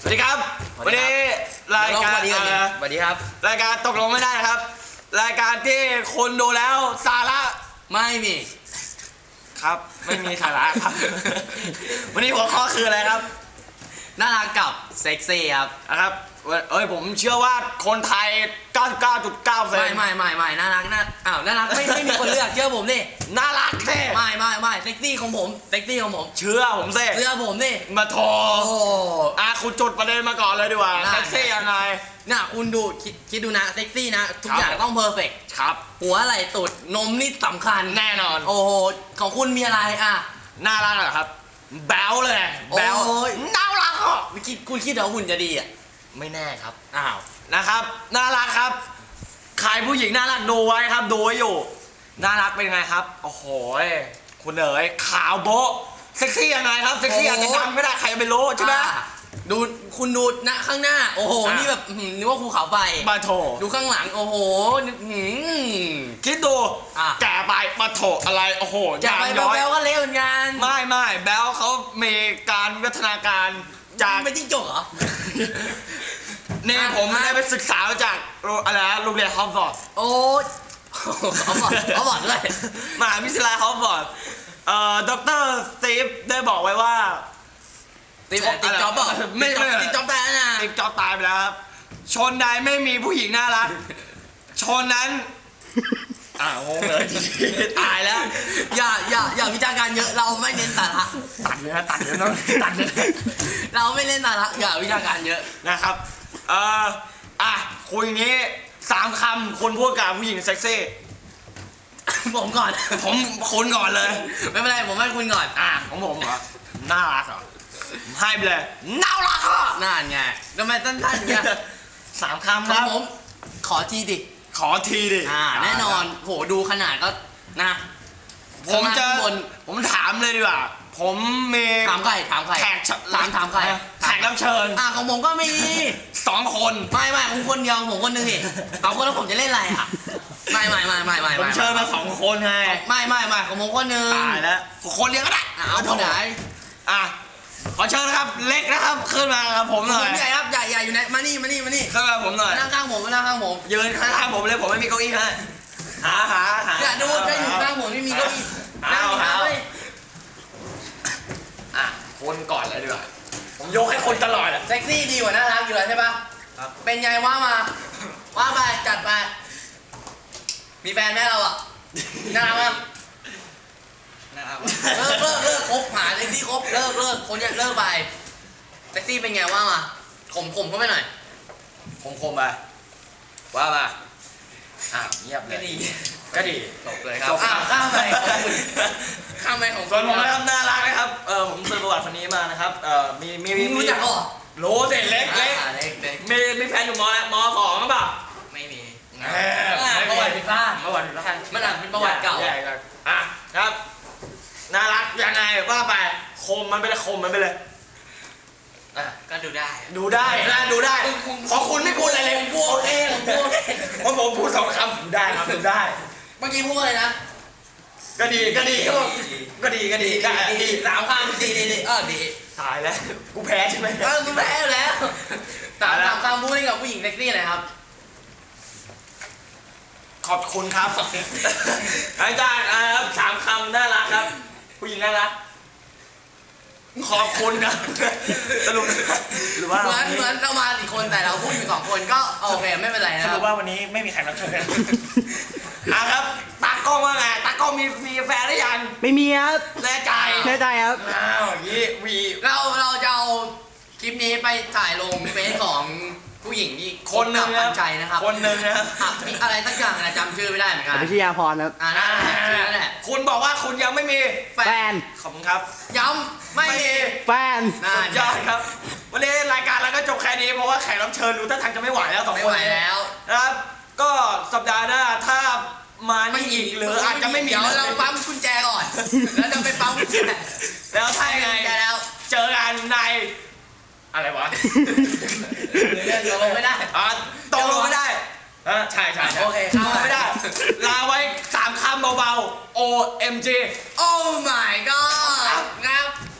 สวัสดีครับ สวัวันสดีครับ นี้รายการสวัสดีครับเอ่อสวัสดีครับ รายการตกลงไม่ได้นะครับ รายการที่คนดูแล้วสาระไม่มี ครับ ไม่มีสาระครับ วันนี้หัวข้อคืออะไรครับ น่ารักกับเซ็กซี่ครับนะครับวันเอ้ยผมเชื่อว่าคนไทย 99.9%ไม่ไม่ไม่ไม่น่ารักน่าอ้าวน่ารักไม่ไม่มีคนเลือกเชื่อผมดิน่ารักเท่ไม่ไม่ไม่เซ็กซี่ของผมเซ็กซี่ของผมเชื่อผมสิเชื่อผมดิมาโทรโอ้อะคุณจุดประเด็นมาก่อนเลยดีกว่าได้แท็กซี่ยังไงน่ะคุณดูคิดคิดดูนะเซ็กซี่นะทุกครับอย่างต้องเพอร์เฟกครับหัวไหล่ตุดนมนี่สำคัญแน่นอน โอ้โหของคุณมีอะไรอะน่ารักเหรอครับ แบ๊วเลยแบ๊วโอ้ย น่ารักอะคิดคุณคิดว่าหุ่นจะดีอะ ไม่แน่ครับ อ้าวนะครับน่ารักครับใครผู้หญิงน่ารักดูไว้ครับดูไว้อยู่น่ารักเป็นไงครับโอ้โหยคุณเอ๋ยขาวโบ๊ะเซ็กซี่ยังไงครับเซ็กซี่อาจจะจำไม่ได้ใครจะไปรู้ใช่ไหมอะ ดูคุณดูนะข้างหน้า โอ้โห อะ นี่แบบอื้อหือนึกว่าภูเขาไฟมาโถดูข้างหลัง โอ้โหนึกหืม คิดดูอะ แก่ไปมาโถอะไรโอ้โหจะไปยางย้อยแบลๆก็เละเหมือนกันไม่ไม่แบ๊วเขามีการวิวัฒนาการจาก ไม่จิ้งจกเหรอนี่อะผมอะ ได้ไปศึกษามาจากโรงอะไรนะโรงเรียนฮอปฟอร์ดโอ้ยเขาบอกเขาบอกด้วย มหาวิทยาลัยฮอปฟอร์ดเอ่อดรสตีฟได้บอกไว้ว่า ติดติดจ็อบบอกไม่ไม่ติดจ็อบแต่นะสตีฟจ็อบส์ตายไปแล้วครับ ชนใดไม่มีผู้หญิงน่ารัก ชนนั้นอ่างงเลยตายแล้ว อย่าอย่าอย่าวิจารณ์การเยอะเราไม่เน้นสาระตัดเลยนะตัดเลยนะตัดเลยนะเราไม่เล่นสาระอย่าวิจารณ์การเยอะนะครับเอ่ออะคุยอย่างนี้สามคำคุณพูดกับผู้หญิงเซ็กซี่ผมก่อน ผมคุณก่อนเลย ไม่เป็นไรผมให้คุณก่อน อะของผมเหรอน่ารักเหรอ ผมให้ไปเลยน่ารักอะนั่นไงทำไมสั้นๆเนี่ยสามคำขคองรับผม ขอทีดิ ขอทีดิอ่า แน่นอน โห ดูขนาดก็นะ ผมจะข้างบน ผมถามเลยดีกว่า ผมมีถามใคร ถามใคร แขกถามถามใคร แขกรับเชิญอ่าของผมก็มี สองคน ไม่ไม่ของคนเดียวผมคนหนึงนี่สองคนแล้วผมจะเล่นอะไรอะ ไม่ไม่ไม่ไม่ไม่ผมไม่เชิญมาสองคนไงไม่ไม่ไม่ของผมคนหนึงตายแล้วคนเดียวก็ได้อะเอาคนไหน อะ ขอเชิญนะครับ เล็กนะครับ ขึ้นมากับผมหน่ผอยมใหญ่ครับใหญ่ใหญ่อยู่ไหนมานี่มานี่มานี่ขึ้นมากับผมหน่อย มานั่งข้างผมมานั่งข้างผมยืนข้างๆผมเลยผมไม่มีเก้าอี้ให้หาหาหา อย่าดูถ้าอยู่ข้างผมไม่มีเก้าอี้นั่งเอาข้างเอา เลยอะคนก่อนเลยดีกว่าผมยกให้คนตลอดอะ เซ็กซี่ดีกว่าน่ารักอยู่แล้วใช่ปะครับ เป็นไงว่ามาว่าไปจัดไปมีแฟนไหมเราอะน่ารักมั้ย นะครับเลิกเลิกเลิกคบหาเซ็กซี่คบเลิกเลิกคนเนี้ยเลิกไปเซ็กซี่เป็นไงว่ามาข่มข่มเข้าไปหน่อยคมคมๆไปว่ามาอะเงียบเลยก็ดีจบเลยครับอ้าวข้ามไปของคุณข้ามไปของส่วนผมนะครับน่ารักนะครับเออผมซื้อประวัติคนนี้มานะครับเออมีมีมีมึงรู้จักเหรอรู้สิเล็กเล็กอ่าเล็กเล็กมีมีแฟนอยู่มอแล้วมสองหรือเปล่าไม่มีเอออ่าไม่มีประวัติผิดพลาดประวัติผิดพลาดมันอาจเป็นประวัติเก่าใหญ่กันอะครับ น่ารักยังไงว่าไปคมมันไปเลยคมมันไปเลยอะก็ดูได้ดูได้นะดูได้ขอคุณไม่พูดอะไรเลยพูดโอเคผมพูดโอเคเพราะผมพูดสองคำดูได้ครับดูได้ เมื่อกี้พูดอะไรนะก็ดีก็ดีครับก็ดีก็ดีได้ดีสามคำดีดีดีเออดีตายแล้วกูแพ้ใช่ไหมเออมึงแพ้อยู่แล้วสามสามคำพูดให้กับผู้หญิงเซ็กซี่หน่อยครับ ขอบคุณครับอาจารย์ครับสามคำน่ารักครับ ผู้หญิงน่ารักขอบคุณครับสรุปหรือว่าเหมือนเหมือนเรามาสี่คนแต่เราพูดอยู่สองคนก็โอเคไม่เป็นไรสนะครุรัปบว่าวันนี้ไม่มีใครรับเชิญอะครับตากล้องว่าไงตากล้องมีมีแฟนหรือยังไม่มีครับแน่ใจแน่ใจครับ อ้าวยี่วีเราเราจะเอาคลิปนี้ไปถ่ายลงเฟซของ ผู้หญิงที่คนหนึ่งกันะบปัญชัยนะครับคนหนึ่งนะอะมีอะไรสักอย่างนะจำชื่อไม่ได้เหมือนกันวิทยาพรครับ อ่านั่นแหละชื่อนั่นแหละคุณบอกว่าคุณยังไม่มี แฟแฟนน ขอบคุณครับ ย้ำไม่มีแฟน น่าสุดยอดครับ วันนี้รายการเราก็จบแค่นี้เพราะว่าแขกรับเชิญดูท่าทางจะไม่ไหวแล้วสองไม่คนไหวแล้ว นะครับ ก็สัปดาห์หน้าถ้ามานี่อีกหรืออาจจะไม่มีเดี๋ยวเราปั๊มกุญแจก่อน แล้วจะไปปั๊มกุญแจแล้วถ้ายังไง กุญแจแล้ว เจอกันใน อะไรวะเรื่องลงไม่ได้ อะตกลงไม่ได้อะใช่ใช่ใช่โอเคตกลงไม่ได้ ลาไว้สามคำเบาๆ O M G โอ้ my god